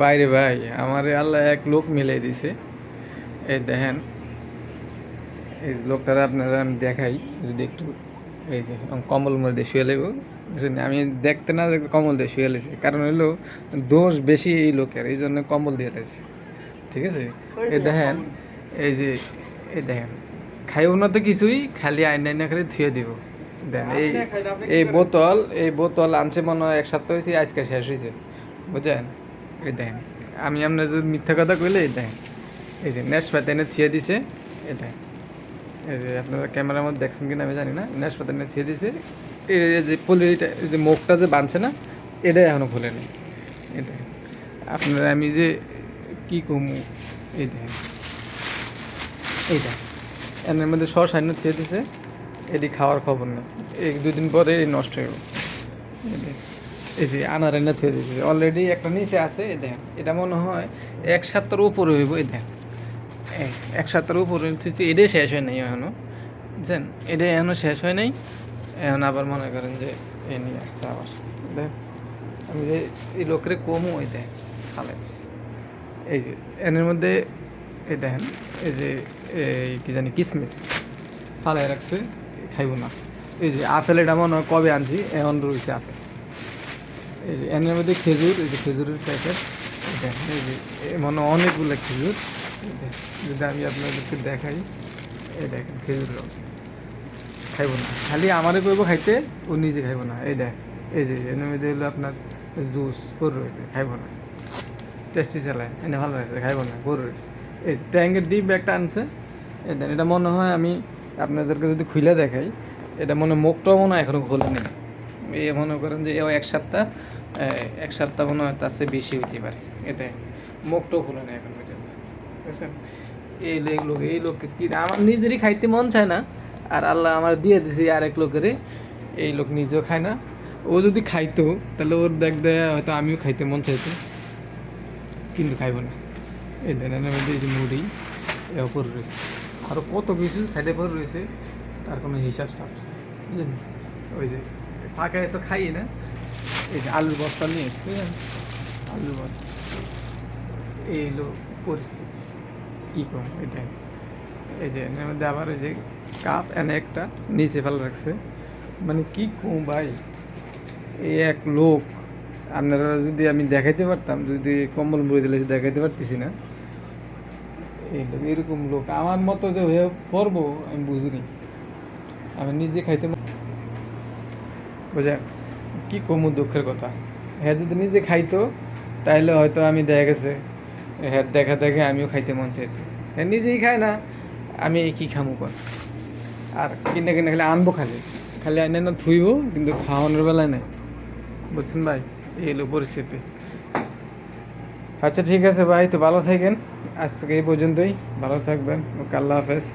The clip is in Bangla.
বাইরে ভাই আমার আল্লাহ এক লোক মিলাই দিছে। এই দেখেন এই লোকটারা আপনারা আমি দেখাই যদি একটু এই যে আমি কম্বল মধ্যে শুয়ে লেব আমি দেখতে না দেখতে কমল দিয়ে শুয়ে লেছি কারণ হলো দোষ বেশি এই লোকের এই জন্য কম্বল দিয়ে লেছি ঠিক আছে? এই দেখেন এই যে এই দেখেন খাইও না তো কিছুই খালি আইনা আইনা খালি ধুয়ে দিব। দেখেন এই এই বোতল এই বোতল আনছে মনে হয় এক সপ্তাহ হয়েছে আজকে শেষ হয়েছে বুঝছেন? এই দেখেন, আমি আপনার যদি মিথ্যা কথা কইলে, এই দেখেন, এই যে নেক্সট পাতে এনে থিয়ে দিছে, এই দেখেন, এই যে আপনারা ক্যামেরার মধ্যে দেখছেন কিনা আমি জানি না নেক্সট পাতে এনে থিয়ে দিছে, এই যে পলিটা যে মুখটা যে বাঁধছে না, এটা এখনও খোলেনি এই দেখেন, আপনারা আমি যে কি কমু, এই দেখেন এই দেখেন, এনের মধ্যে স সাইন্য থিয়ে দিছে, এটি খাওয়ার খবর নেই, এই দুদিন পরে নষ্ট হয়ে। এই দেখেন। এই যে আনার এনে থুয়ে দিয়েছে অলরেডি একটা নিচে আছে, এই দেখেন, এটা মনে হয় এক সপ্তাহের উপরে হইব, এই দেখেন। এক সপ্তাহের উপরে থুয়েছি এটাই শেষ হয় নাই এখনও। বুঝছেন এটা এখনও শেষ হয় নাই। এখন আবার মনে করেন যে এ নিয়ে আসছে আবার। দেখ আমি যে এই লোকের কমও ওই দেখ খালাই দিচ্ছে এই যে, এনের মধ্যে, এই দেখেন, এই যে, এই কি জানি, কিসমিস ফালাই রাখছে, খাইব না। এই যে, আপেল এটা মনে হয় কবে আনছি, এখন রয়েছে আপেল। এই যে এনের মধ্যে খেজুর, এই যে খেজুরের প্যাকেট দেখেন এই যে মনে অনেকগুলো খেজুর। যদি আমি আপনাদেরকে দেখাই। এই দেখেন, খেজুরের অবস্থা। খাইব না। খালি আমারে কইব খাইতে, ও নিজে খাইব না। এই দেখ, এই যে, এর মধ্যে হলো আপনার জুস পর রয়েছে, খাইব না। টেস্টি চালায় এনে ভালো রয়েছে খাইব না পর রয়েছে। এই যে ট্যাঙ্কের ডিপ একটা আনছে। এই দেন এটা মনে হয় আমি আপনাদেরকে যদি খুলে দেখাই, এটা মনে মুখটাও মনে হয় এখনও খোলে এই মনে করেন যে এও এক সপ্তাহ এক সপ্তাহ মনে হয় তার চেয়ে বেশি হইতে পারে। এতে মুখটাও খোলে নেই এখন পর্যন্ত। বুঝছেন? এই লোক এই লোককে কি আমার নিজেরই খাইতে মন চায় না। আর আল্লাহ আমার দিয়ে দিছে আরেক লোকের। এই লোক নিজেও খায় না। ও যদি খাইতো, তাহলে ওর দেখ দেয় হয়তো আমিও খাইতে মন চাইতো। কিন্তু খাইব না। এই দেন এর মধ্যে এই যে মুড়ি এ ওপর রয়েছে। আরও কত কিছু সাইডে পর রয়েছে, তার কোনো হিসাব সাপ বুঝলেন? ওই যে ফাঁকায় তো খাই না। এই আলুর বস্তা নিয়ে এসছে আলুর বস্তা। এই হলো পরিস্থিতি। কী কম দেখ। এই যে এর মধ্যে আবার এই যে কাপ এনে একটা নিচে ফেলে রাখছে। মানে কি কম ভাই? এই এক লোক, আপনারা যদি আমি দেখাইতে পারতাম, যদি কম্বল মুড়ি দিলে দেখাইতে পারতেছি না। এরকম লোক। আমার মতো যে হয়ে পড়ব, আমি বুঝিনি। আমি নিজে খাইতে বোঝা কি কমু দুঃখের কথা? হ্যাঁ যদি নিজে খাইতো তাহলে হয়তো আমি দেখা গেছে হ্যাঁ দেখা দেখে আমিও খাইতে মন চাইতো। হ্যাঁ নিজেই খায় না, আমি কি খামু কর আর কিনে কিনে খালি আনব খালি। খালি আনে না ধুইব কিন্তু খাওয়ানোর বেলায় নেই। বুঝছেন ভাই? এই হলো পরিস্থিতি। আচ্ছা ঠিক আছে ভাই, তো ভালো থাকেন। আজ থেকে এই পর্যন্তই। ভালো থাকবেন। ওকে, আল্লাহ হাফেজ।